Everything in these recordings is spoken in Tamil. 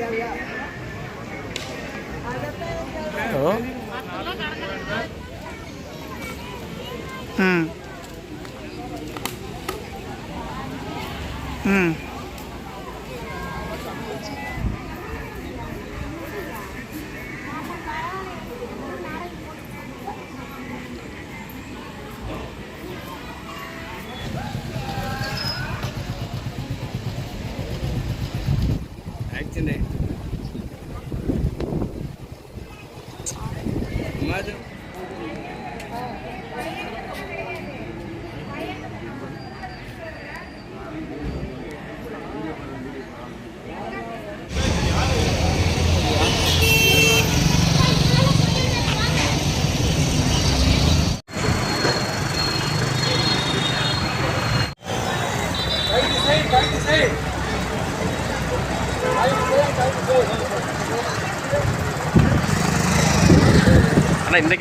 Yeah, yeah. ம் ம் ஆக்சிடென்ட் அண்ணா இந்த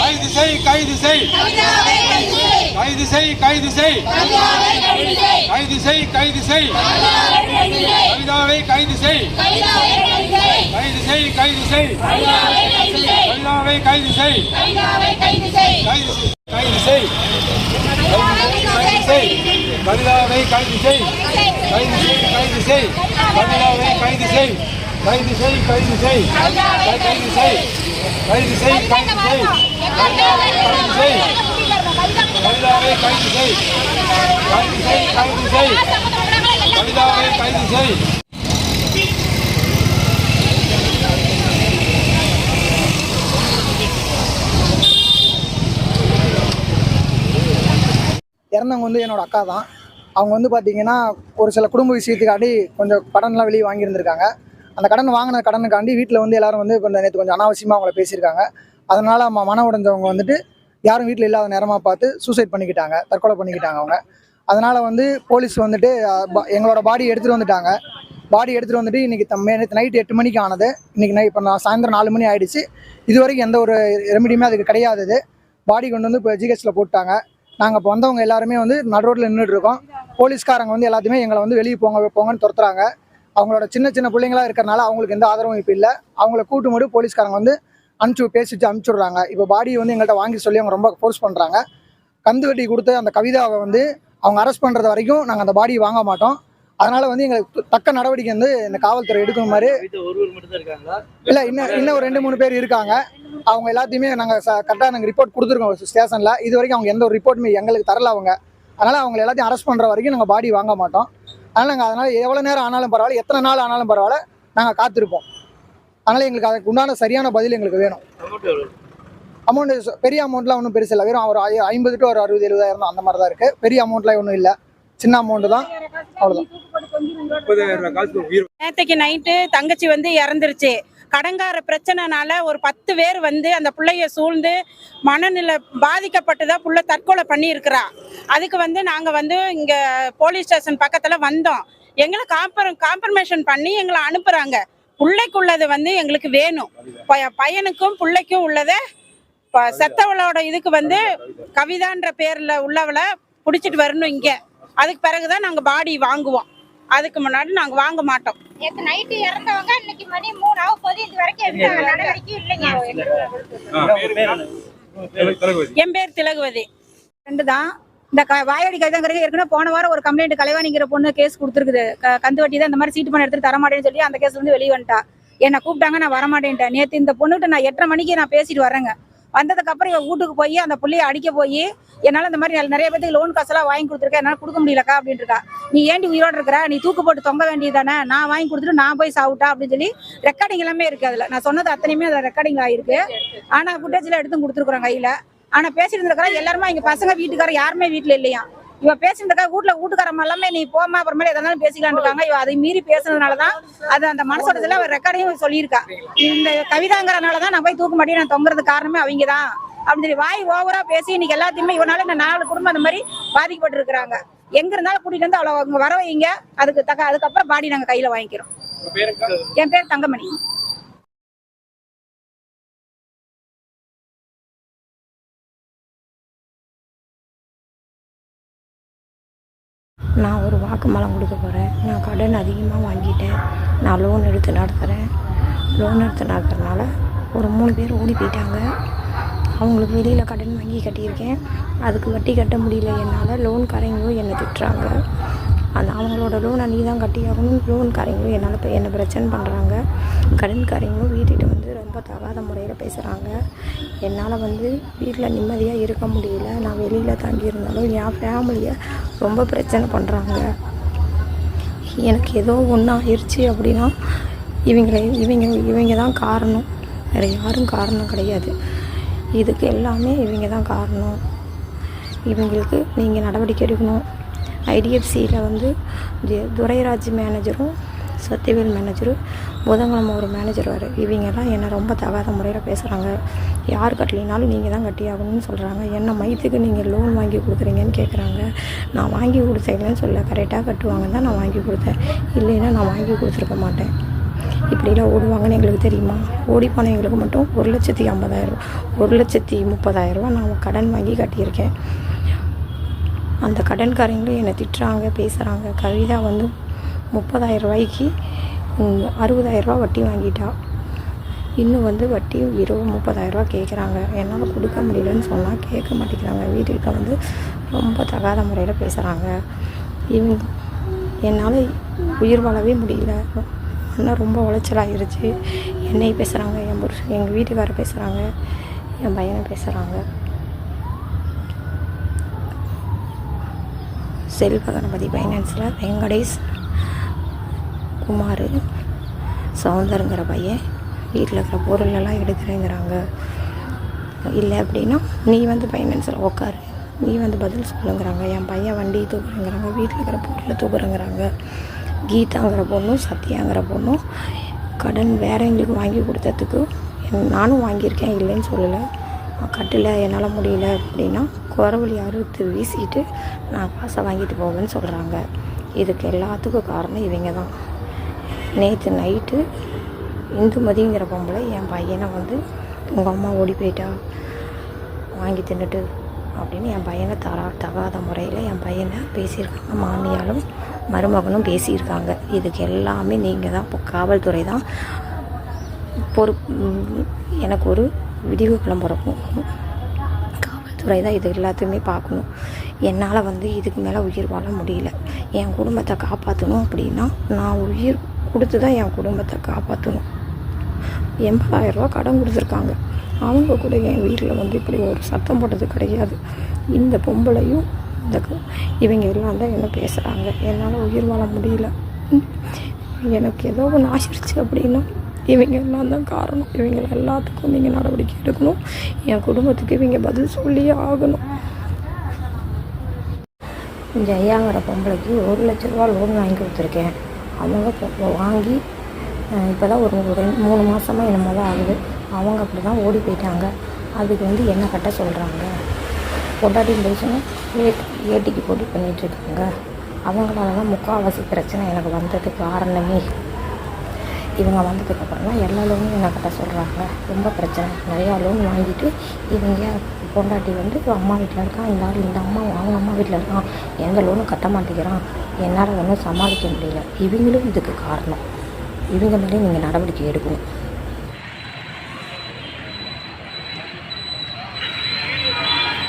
கைது செய் கைது செய். கைது செய் கைது செய். கைது செய் கைது செய். கவிதாவை கைது செய். கைது செய் கைது செய். கவிதாவை கைது செய். கைது செய் கைது செய். கவிதாவை கைது செய் கைது செய் கைது செய் கவிதாவை கைது செய் கைது செய் கைது செய் கைது செய் கைது செய் கைது செய் கைது செய் கவிதாவை கைது செய் கைது செய் கைது செய் கவிதாவை கைது செய் இறந்தவங்க வந்து என்னோடய அக்கா தான். அவங்க வந்து பார்த்தீங்கன்னா ஒரு சில குடும்ப விஷயத்துக்காண்டி கொஞ்சம் கடன்லாம் வெளியே வாங்கியிருந்திருக்காங்க. அந்த கடன் வாங்கின கடனுக்காண்டி வீட்டில் வந்து எல்லாரும் வந்து கொஞ்சம் நேற்று கொஞ்சம் அனாவசியமாக அவங்கள பேசியிருக்காங்க. அதனால் ம மன உடைஞ்சவங்க வந்துட்டு யாரும் வீட்டில் இல்லாத நேரமாக பார்த்து சூசைட் பண்ணிக்கிட்டாங்க தற்கொலை பண்ணிக்கிட்டாங்க அவங்க. அதனால் வந்து போலீஸ் வந்துட்டு எங்களோட பாடி எடுத்துகிட்டு வந்துட்டாங்க. பாடி எடுத்துகிட்டு வந்துட்டு இன்றைக்கி தம் நேற்று நைட் எட்டு மணிக்கு ஆனது. இன்றைக்கி நை இப்போ நான் சாயந்தரம் நாலு மணி ஆகிடுச்சு இது வரைக்கும் எந்த ஒரு ரெமிடியுமே அதுக்கு கிடையாது பாடி கொண்டு வந்து இப்போ ஜிஹெச்சில் போட்டாங்க நாங்கள் இப்போ வந்தவங்க எல்லாருமே வந்து நடு ரோட்டில் நின்றுட்டு இருக்கோம் போலீஸ்காரங்க வந்து எல்லாத்தையுமே எங்களை வந்து வெளியே போங்க போங்கன்னு துரத்துறாங்க. அவங்களோட சின்ன சின்ன பிள்ளைங்களா இருக்கிறனால அவங்களுக்கு எந்த ஆதரவும் இப்போ இல்லை. அவங்கள கூட்டு மட்டும் போலீஸ்காரங்க வந்து அனுப்பிச்சு பேசிட்டு அனுப்பிச்சுடுறாங்க இப்போ பாடியை வந்து எங்கள்கிட்ட வாங்கி சொல்லி அவங்க ரொம்ப ஃபோர்ஸ் பண்ணுறாங்க கந்து வெட்டி கொடுத்து அந்த கவிதாவை வந்து அவங்க அரெஸ்ட் பண்ணுறது வரைக்கும் நாங்கள் அந்த பாடியை வாங்க மாட்டோம். அதனால் வந்து எங்களுக்கு தக்க நடவடிக்கை வந்து இந்த காவல்துறை எடுக்கும் மாதிரி. இல்லை இன்னும் இன்னும் ஒரு ரெண்டு மூணு பேர் இருக்காங்க. அவங்க எல்லாத்தையுமே நாங்கள் கரெக்டாக நாங்கள் ரிப்போர்ட் கொடுத்துருக்கோம் ஸ்டேஷனில் இது வரைக்கும் அவங்க எந்த ஒரு ரிப்போர்ட்டுமே எங்களுக்கு தரல அவங்க. அதனால் அவங்க எல்லாத்தையும் அரெஸ்ட் பண்ணுற வரைக்கும் நாங்கள் பாடி வாங்க மாட்டோம். அதனால் நாங்கள் அதனால் எவ்வளோ நேரம் ஆனாலும் பரவாயில்ல எத்தனை நாள் ஆனாலும் பரவாயில்ல நாங்கள் காத்திருப்போம். அதனால் எங்களுக்கு அதுக்கு உண்டான சரியான பதில் எங்களுக்கு வேணும். அமௌண்ட் அமௌண்ட் பெரிய அமௌண்ட்லாம் ஒன்றும் பெருசு இல்லை. வெறும் ஒரு ஐம்பது டு ஒரு அறுபது எழுபதாயிரம் தான் அந்த மாதிரி தான் இருக்குது பெரிய அமௌண்ட்லாம் ஒன்றும் இல்லை. சின்ன அமௌண்ட்டு தான். அவ்வளோதான் நேத்தைக்கு நைட்டு தங்கச்சி வந்து இறந்துருச்சு. கடங்கார பிரச்சனைனால ஒரு பத்து பேர் வந்து அந்த பிள்ளைய சூழ்ந்து மனநிலை பாதிக்கப்பட்டுதான் புள்ள தற்கொலை பண்ணியிருக்கிறா. அதுக்கு வந்து நாங்கள் வந்து இங்கே போலீஸ் ஸ்டேஷன் பக்கத்தில் வந்தோம். எங்களை காம்பர் காம்பர்மேஷன் பண்ணி எங்களை அனுப்புகிறாங்க பிள்ளைக்குள்ளது வந்து எங்களுக்கு வேணும். பையனுக்கும் பிள்ளைக்கும் உள்ளதை இப்போ செத்தவளோட இதுக்கு வந்து கவிதான்ற பேரில் உள்ளவளை பிடிச்சிட்டு வரணும் இங்கே. அதுக்கு பிறகுதான் நாங்கள் பாடி வாங்குவோம். அதுக்கு முன்னாடி நாங்கள் வாங்க மாட்டோம். நேத்து நைட்டு இறந்தவங்க இன்னைக்கு மணி மூணு ஆக போது இது வரைக்கும் எந்த நடவடிக்கையும் இல்லைங்க. தளபதி என் பேர் திலகுவதி. ரெண்டு தான் இந்த க வாயடி கைதாங்கிறது ஏற்கனவே போன வாரம் ஒரு கம்ப்ளைண்ட் கலைவாணிங்கிற பொண்ணு கேஸ் கொடுத்துருக்குது. கந்து வட்டி தான் இந்த மாதிரி சீட்டு பண்ண எடுத்துட்டு தரமாட்டேன்னு சொல்லி அந்த கேஸ்ல இருந்து வெளியே வந்துட்டா. என்னை கூப்பிட்டாங்க நான் வரமாட்டேன்ட்டேன். நேற்று இந்த பொண்ணுகிட்ட நான் எட்டரை மணிக்கு நான் பேசிட்டு வரேங்க வந்ததுக்கு அப்புறம் இவன் வீட்டுக்கு போய் அந்த புள்ளைய அடிக்க போய் என்னால் இந்த மாதிரி நிறைய பேருக்கு லோன் காசெல்லாம் வாங்கி கொடுத்துருக்கேன் என்னால் கொடுக்க முடியலக்கா அப்படின்னு இருக்கா நீ ஏண்டி உயிரோடு இருக்கிற? நீ தூக்கு போட்டு தொங்க வேண்டியதானே நான் வாங்கி கொடுத்துட்டு நான் போய் சாப்பிட்டா அப்படின்னு சொல்லி ரெக்கார்டிங் எல்லாமே இருக்கு அதில். நான் சொன்னது அத்தனையுமே அதில் ரெக்கார்டிங் ஆயிருக்கு. ஆனால் ஃபுட்டேஜில் எடுத்து கொடுத்துருக்குறோம் கையில். ஆனா பேசிட்டு இருக்கிற எல்லாருமே எங்க பசங்க வீட்டுக்காரர் யாருமே வீட்டுல இல்லையா இவ பேசிட்டு வீட்டுல வீட்டுக்காரம்மா எல்லாமே நீ போமா அப்புறமேல எதனாலும் பேசிக்கலான்னு இருக்காங்க. இவ அதை மீறி பேசுனதுனாலதான் அது அந்த மனசோடத்துல அவர் ரெக்கார்டையும் சொல்லியிருக்கா. இந்த கவிதாங்கிறனாலதான் நான் போய் தூக்க மாட்டேன் நான் தொங்குறது காரணமே அவங்க தான் அப்படின்னு சொல்லி வாய் ஓவரா பேசி இன்னைக்கு எல்லாத்தையுமே இவனால இந்த நாலு குடும்பம் அந்த மாதிரி பாதிக்கப்பட்டு இருக்கிறாங்க எங்க இருந்தாலும் கூட்டிட்டு வந்து அவ்வளவு வர வைங்க. அதுக்கு தக்க அதுக்கப்புறம் பாடி நாங்க கையில வாங்கிக்கிறோம். என் பேர் தங்கமணி. நான் ஒரு வாக்குமூலம் கொடுக்க போகிறேன் நான் கடன் அதிகமாக வாங்கிட்டேன். நான் லோன் எடுத்து நடத்துகிறேன் லோன் எடுத்து நடத்துறதுனால ஒரு மூணு பேர் ஓடி போயிட்டாங்க. அவங்களுக்கு வெளியில் கடன் வாங்கி கட்டியிருக்கேன். அதுக்கு வட்டி கட்ட முடியல. என்னால் லோன்காரங்களும் என்னை திட்டுறாங்க. அந்த அவங்களோட லோனை நீ தான் கட்டி ஆகணும் லோன்காரங்களும் என்னால் இப்போ என்னை பிரச்சனை பண்ணுறாங்க கடன்காரங்களும் வீட்டுக்கிட்ட வந்து ரொம்ப தகாத முறையில் பேசுகிறாங்க என்னால் வந்து வீட்டில் நிம்மதியாக இருக்க முடியல. நான் வெளியில் தங்கி இருந்தாலும் என் ஃபேமிலியை ரொம்ப பிரச்சனை பண்ணுறாங்க எனக்கு ஏதோ ஒன்று ஆயிடுச்சு அப்படின்னா இவங்களை இவங்க இவங்க தான் காரணம். வேறு யாரும் காரணம் கிடையாது. இதுக்கு எல்லாமே இவங்க தான் காரணம். இவங்களுக்கு நீங்கள் நடவடிக்கை எடுக்கணும். ஐடிஎஃப்சியில் வந்து துரைராஜ் மேனேஜரும் சத்யவேல் மேனேஜரும் புதன்கிழமை ஒரு மேனேஜர் வர. இவங்கெல்லாம் என்னை ரொம்ப தகாத முறையில் பேசுகிறாங்க யார் கட்டலினாலும் நீங்கள் தான் கட்டியாகணும்னு சொல்கிறாங்க என்ன மைத்துக்கு நீங்கள் லோன் வாங்கி கொடுக்குறீங்கன்னு கேட்குறாங்க நான் வாங்கி கொடுத்தேன்னு சொல்ல கரெக்டாக கட்டுவாங்கன்னு தான் நான் வாங்கி கொடுத்தேன். இல்லைன்னா நான் வாங்கி கொடுத்துருக்க மாட்டேன். இப்படிலாம் ஓடுவாங்கன்னு எங்களுக்கு தெரியுமா? ஓடி போன எங்களுக்கு மட்டும் ஒரு லட்சத்தி ஐம்பதாயிரம் ஒரு லட்சத்தி முப்பதாயிரரூவா நான் கடன் வாங்கி கட்டியிருக்கேன். அந்த கடன்காரங்களும் என்னை திட்டுறாங்க பேசுகிறாங்க கவிதா வந்து முப்பதாயிரம் ரூபாய்க்கு ம், அறுபதாயிரரூபா வட்டி வாங்கிட்டா. இன்னும் வந்து வட்டி இருபது முப்பதாயிரரூபா கேட்குறாங்க என்னால் கொடுக்க முடியலன்னு சொன்னால் கேட்க மாட்டேங்கிறாங்க. வீட்டுக்கு வந்து ரொம்ப தகாத முறையில் பேசுகிறாங்க இவங்க என்னால் உயிர் வாழவே முடியல. ஆனால் ரொம்ப உளைச்சலாகிருச்சு என்னை பேசுகிறாங்க என் புருஷன் எங்கள் வீட்டுக்காரர் பேசுகிறாங்க என் பையனை பேசுகிறாங்க செல்வகணபதி ஃபைனான்ஸில் வெங்கடேஷ் குமார் சவுந்தருங்கிற பையன் வீட்டில் இருக்கிற பொருளெல்லாம் எடுக்கிறேங்கிறாங்க. இல்லை அப்படின்னா நீ வந்து ஃபைனான்ஸில் உட்காரு நீ வந்து பதில் சொல்லுங்கிறாங்க. என் பையன் வண்டி தூக்குறேங்கிறாங்க. வீட்டில் இருக்கிற பொருளை தூக்குறேங்கிறாங்க. கீதாங்கிற பொண்ணும் சத்யாங்கிற பொண்ணும் கடன் வேற எங்களுக்கு வாங்கி கொடுத்ததுக்கு நானும் வாங்கியிருக்கேன் இல்லைன்னு சொல்லலை. கட்டல என்னால் முடியல அப்படின்னா குறவழி அறுத்து வீசிட்டு நான் காசை வாங்கிட்டு போவேன்னு சொல்கிறாங்க இதுக்கு எல்லாத்துக்கும் காரணம் இவங்க தான். நேற்று நைட்டு இந்துமதிங்கிற பொம்பளை என் பையனை வந்து உங்கள் அம்மா ஓடி போயிட்டா வாங்கி தின்னுட்டு அப்படின்னு என் பையனை தரா தகாத முறையில் என் பையனை பேசியிருக்காங்க. மாமியாலும் மருமகனும் பேசியிருக்காங்க. இதுக்கு எல்லாமே நீங்கள் தான் இப்போ காவல்துறை தான் பொறு எனக்கு ஒரு விடிவு விளம்பரம் காவல்துறை தான் இது எல்லாத்தையுமே பார்க்கணும். என்னால் வந்து இதுக்கு மேலே உயிர் வாழ முடியல. என் குடும்பத்தை காப்பாற்றணும் அப்படின்னா நான் உயிர் கொடுத்து தான் என் குடும்பத்தை காப்பாற்றணும் எண்பதாயிரரூபா கடன் கொடுத்துருக்காங்க. அவங்க கூட என் வீட்டில் வந்து இப்படி ஒரு சத்தம் போட்டது கிடையாது. இந்த பொம்பளையும் இந்த க- இவங்க எல்லாம் தான் என்ன பேசுகிறாங்க என்னால் உயிர் வாழ முடியல. எனக்கு ஏதோ ஒன்று ஆசிரிச்சு அப்படின்னா இவங்க எல்லாம் தான் காரணம். இவங்க எல்லாத்துக்கும் நீங்கள் நடவடிக்கை எடுக்கணும். என் குடும்பத்துக்கு இவங்க பதில் சொல்லியே ஆகணும். ஜெயாங்கிற பொம்பளைக்கு ஒரு லட்ச ரூபா லோன் வாங்கி கொடுத்துருக்கேன். அவங்க வாங்கி இப்போ தான் ஒரு ரெண்டு மூணு மாதமாக என்னமோ தான் ஆகுது. அவங்க அப்படி தான் ஓடி போயிட்டாங்க. அதுக்கு வந்து என்ன கட்ட சொல்கிறாங்க பொண்டாட்டி புருஷனும் ஏ ஏட்டிக்கு போட்டி பண்ணிகிட்ருக்காங்க அவங்களால தான் முக்கால்வாசி பிரச்சனை எனக்கு வந்ததுக்கு காரணமே இவங்க வந்ததுக்கப்புறம் எல்லா லோனும் என்கிட்ட கட்ட சொல்கிறாங்க ரொம்ப பிரச்சனை. நிறையா லோன் வாங்கிட்டு இவங்க பொண்டாட்டி வந்து அம்மா வீட்டில் இருக்கான் இந்த ஆள் இந்த அம்மா அவங்க அம்மா வீட்டில் இருக்கான் எந்த லோனும் கட்ட மாட்டேங்கிறான். என்னால் ஒன்றும் சமாளிக்க முடியல. இவங்களும் இதுக்கு காரணம். இவங்க மேலே நீங்கள் நடவடிக்கை எடுக்கணும்.